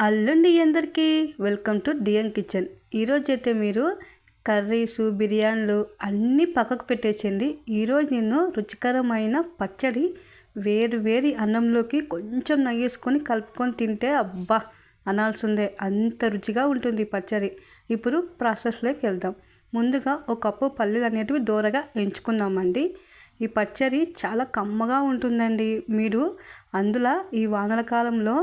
అల్లుండి అందరికీ. Welcome to DM kitchen. ఈరోజు అయితే మీరు కర్రీస్ బిర్యానీలు అన్నీ పక్కకు పెట్టేసింది ఈరోజు నేను రుచికరమైన పచ్చడి వేరు వేరి అన్నంలోకి కొంచెం నగేసుకొని కలుపుకొని తింటే అబ్బా! అనాల్సిందే. అంత రుచిగా ఉంటుంది పచ్చడి. ఇప్పుడు ప్రాసెస్లోకి వెళ్దాం. ముందుగా ఒక కప్పు పల్లీలు అనేటివి దూరగా ఎంచుకుందామండి. ఈ పచ్చడి చాలా కమ్మగా ఉంటుందండి. మీరు అందులో ఈ వానల కాలంలో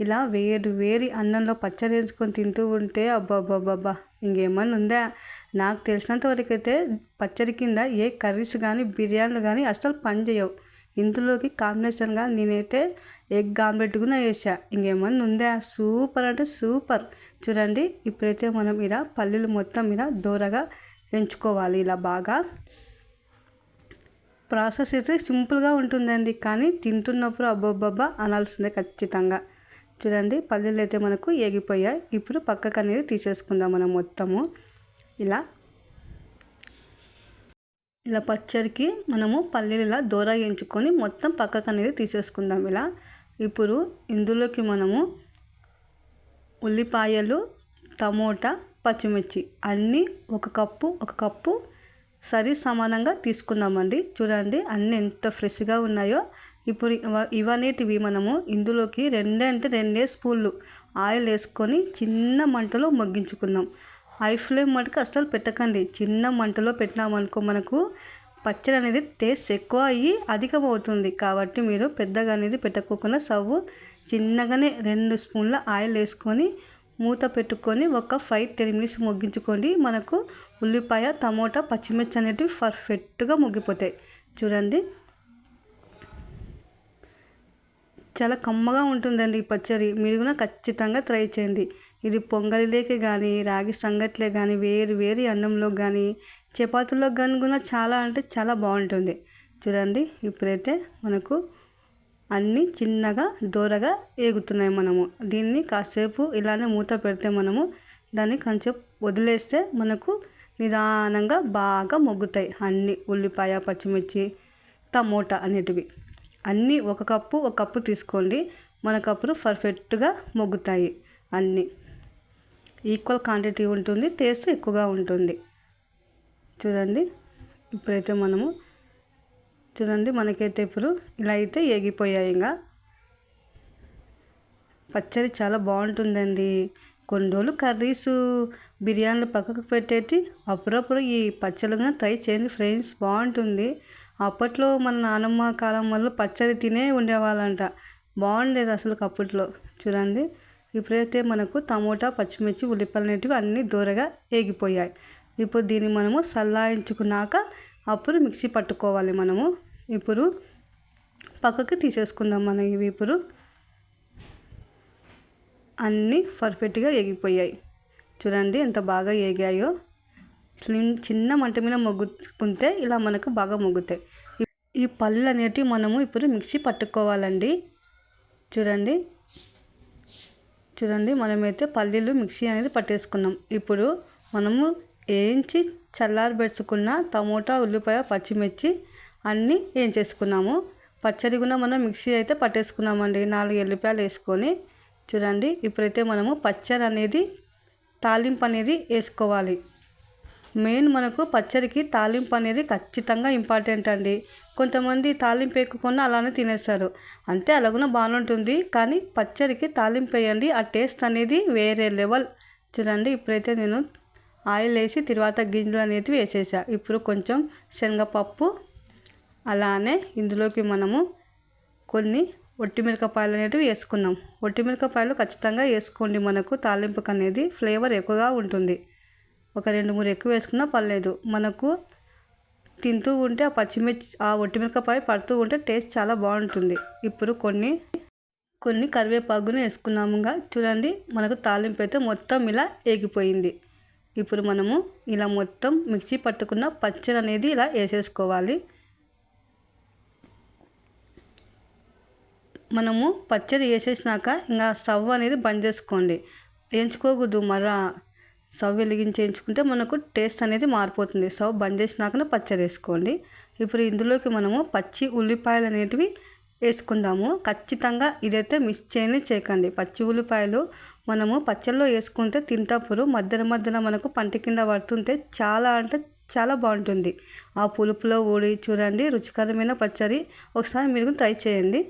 ఇలా వేడి వేడి అన్నంలో పచ్చడి వేసుకొని తింటూ ఉంటే అబ్బాబ్బాబ్బా ఇంకేమన్నా ఉందా? నాకు తెలిసినంత వరకు అయితే పచ్చడి కింద ఏ కర్రీస్ కానీ బిర్యానీలు కానీ అసలు పని చేయవు. ఇందులోకి కాంబినేషన్గా నేనైతే ఎగ్ ఆమ్లెట్ కూడా వేసా. ఇంకేమన్నా ఉందా? సూపర్ అంటే సూపర్. చూడండి ఇప్పుడైతే మనం ఇలా పల్లీలు మొత్తం ఇలా దూరగా ఎంచుకోవాలి ఇలా బాగా. ప్రాసెస్ అయితే సింపుల్గా ఉంటుందండి కానీ తింటున్నప్పుడు అబ్బబ్బబ్బా అనాల్సిందే ఖచ్చితంగా. చూడండి పల్లీలు అయితే మనకు ఏగిపోయాయి. ఇప్పుడు పక్కకు అనేది తీసేసుకుందాం మనం మొత్తము. ఇలా. ఇలా పచ్చడికి మనము పల్లీలు ఇలా దూర ఎంచుకొని మొత్తం పక్కకు అనేది తీసేసుకుందాం ఇలా. ఇప్పుడు ఇందులోకి మనము ఉల్లిపాయలు టమోటా పచ్చిమిర్చి అన్నీ ఒక కప్పు ఒక కప్పు సరి సమానంగా తీసుకుందామండి. చూడండి అన్నీ ఎంత ఫ్రెష్గా ఉన్నాయో. ఇప్పుడు ఇవనేటివి మనము ఇందులోకి రెండే అంటే రెండే స్పూన్లు ఆయిల్ వేసుకొని చిన్న మంటలో మగ్గించుకుందాం. హై ఫ్లేమ్ మటుకు అస్సలు పెట్టకండి. చిన్న మంటలో పెట్టినామనుకో మనకు పచ్చడి అనేది టేస్ట్ ఎక్కువ అయ్యి అధికం అవుతుంది కాబట్టి మీరు పెద్దగా అనేది పెట్టుకోకుండా సవ్వు చిన్నగానే రెండు స్పూన్ల ఆయిల్ వేసుకొని మూత పెట్టుకొని ఒక ఫైవ్ టెన్ మినిట్స్ మొగ్గించుకోండి. మనకు ఉల్లిపాయ టమోటా పచ్చిమిర్చి అనేటివి పర్ఫెక్ట్గా ముగ్గిపోతాయి. చూడండి. చాలా కమ్మగా ఉంటుందండి ఈ పచ్చడి. మీరు కూడా ఖచ్చితంగా ట్రై చేయండి. ఇది పొంగలిలోకి కానీ రాగి సంగట్లే కానీ వేరు వేరు అన్నంలో కానీ చపాతీలో కానీ కూడా చాలా అంటే చాలా బాగుంటుంది. చూడండి ఇప్పుడైతే మనకు అన్నీ చిన్నగా దూరగా ఏగుతున్నాయి మనము. దీన్ని కాసేపు ఇలానే మూత పెడితే మనము దాన్ని కొంచెం వదిలేస్తే మనకు నిదానంగా బాగా మొగ్గుతాయి. అన్నీ ఉల్లిపాయ పచ్చిమిర్చి టమోటా అనేటివి. అన్నీ ఒక కప్పు ఒక కప్పు తీసుకోండి. మనకప్పుడు పర్ఫెక్ట్గా మొగ్గుతాయి అన్నీ. ఈక్వల్ క్వాంటిటీ ఉంటుంది టేస్ట్ ఎక్కువగా ఉంటుంది. చూడండి ఇప్పుడైతే మనము చూడండి మనకైతే ఇప్పుడు ఇలా అయితే ఏగిపోయాయి ఇంకా. పచ్చడి చాలా బాగుంటుందండి. కొన్ని రోజులు కర్రీస్ బిర్యానీలు పక్కకు పెట్టేటి అప్పుడప్పుడు ఈ పచ్చళ్ళగా ట్రై చేయండి ఫ్రెండ్స్ బాగుంటుంది. అప్పట్లో మన నానమ్మ కాలం వల్ల పచ్చడి తినే ఉండేవాళ్ళంట. బాగుండేది అసలు అప్పట్లో. చూడండి. ఇప్పుడైతే మనకు టమోటా పచ్చిమిర్చి ఉల్లిపాయలు అనేటివి అన్నీ దూరగా ఏగిపోయాయి. ఇప్పుడు దీన్ని మనము చల్లాయించుకున్నాక అప్పుడు మిక్సీ పట్టుకోవాలి మనము. ఇప్పుడు పక్కకి తీసేసుకుందాం మనం ఇవి ఇప్పుడు. అన్నీ పర్ఫెక్ట్గా ఎగిపోయాయి చూడండి ఎంత బాగా ఏగాయో. స్లిమ్ చిన్న మంట మీద మొగ్గుకుంటే ఇలా మనకు బాగా మొగ్గుతాయి. ఈ పళ్ళు అనేటివి మనము ఇప్పుడు మిక్సీ పట్టుకోవాలండి. చూడండి. చూడండి మనమైతే పల్లీలు మిక్సీ అనేది పట్టేసుకున్నాం. ఇప్పుడు మనము వేయించి చల్లారబెట్టుకున్న టమోటా ఉల్లిపాయ పచ్చిమిర్చి అన్నీ ఏం చేసుకున్నాము? పచ్చడి కూడా మనం మిక్సీ అయితే పట్టేసుకున్నామండి. నాలుగు ఎల్లిపాయలు వేసుకొని. చూడండి ఇప్పుడైతే మనము పచ్చడి అనేది తాలింపు అనేది వేసుకోవాలి. మెయిన్ మనకు పచ్చడికి తాలింపు అనేది ఖచ్చితంగా ఇంపార్టెంట్ అండి. కొంతమంది తాలింపు వేయకుండా అలానే తినేస్తారు. అంతే అలాగున బాగుంటుంది. కానీ పచ్చడికి తాలింపు వేయండి. ఆ టేస్ట్ అనేది వేరే లెవెల్. చూడండి ఇప్పుడైతే నేను ఆయిల్ వేసి తర్వాత గింజలు అనేది వేసేసా. ఇప్పుడు కొంచెం శనగపప్పు అలానే ఇందులోకి మనము కొన్ని ఒట్టిమిరపకాయలు అనేటివి వేసుకున్నాం. ఒట్టిమిరపకాయలు ఖచ్చితంగా వేసుకోండి. మనకు తాలింపుకు అనేది ఫ్లేవర్ ఎక్కువగా ఉంటుంది. ఒక రెండు మూడు ఎక్కువ వేసుకున్నా పర్లేదు. మనకు తింటూ ఉంటే ఆ పచ్చిమిర్చి ఆ ఒట్టిమిరపకాయ పడుతూ ఉంటే టేస్ట్ చాలా బాగుంటుంది. ఇప్పుడు కొన్ని కొన్ని కరివేపాకుని వేసుకున్నాముగా చూడండి మనకు తాలింపు అయితే మొత్తం ఇలా ఏగిపోయింది. ఇప్పుడు మనము ఇలా మొత్తం మిక్సీ పట్టుకున్న పచ్చడి అనేది ఇలా వేసేసుకోవాలి. మనము పచ్చడి వేసేసినాక ఇంకా స్టవ్ అనేది బంద్ చేసుకోండి. వేయించుకోకూడదు మరా. స్టవ్ వెలిగించేయించుకుంటే మనకు టేస్ట్ అనేది మారిపోతుంది. స్టవ్ బంద్ చేసినాకనే పచ్చడి వేసుకోండి. ఇప్పుడు ఇందులోకి మనము పచ్చి ఉల్లిపాయలు అనేటివి వేసుకుందాము. ఖచ్చితంగా ఇదైతే మిస్ చేయని చేయకండి. పచ్చి ఉల్లిపాయలు మనము పచ్చళ్ళలో వేసుకుంటే తింటప్పుడు మధ్యన మధ్యన మనకు పంట కింద పడుతుంటే చాలా అంటే చాలా బాగుంటుంది. ఆ పులుపులో ఊడి చూడండి. రుచికరమైన పచ్చడి. ఒకసారి మీరు ట్రై చేయండి.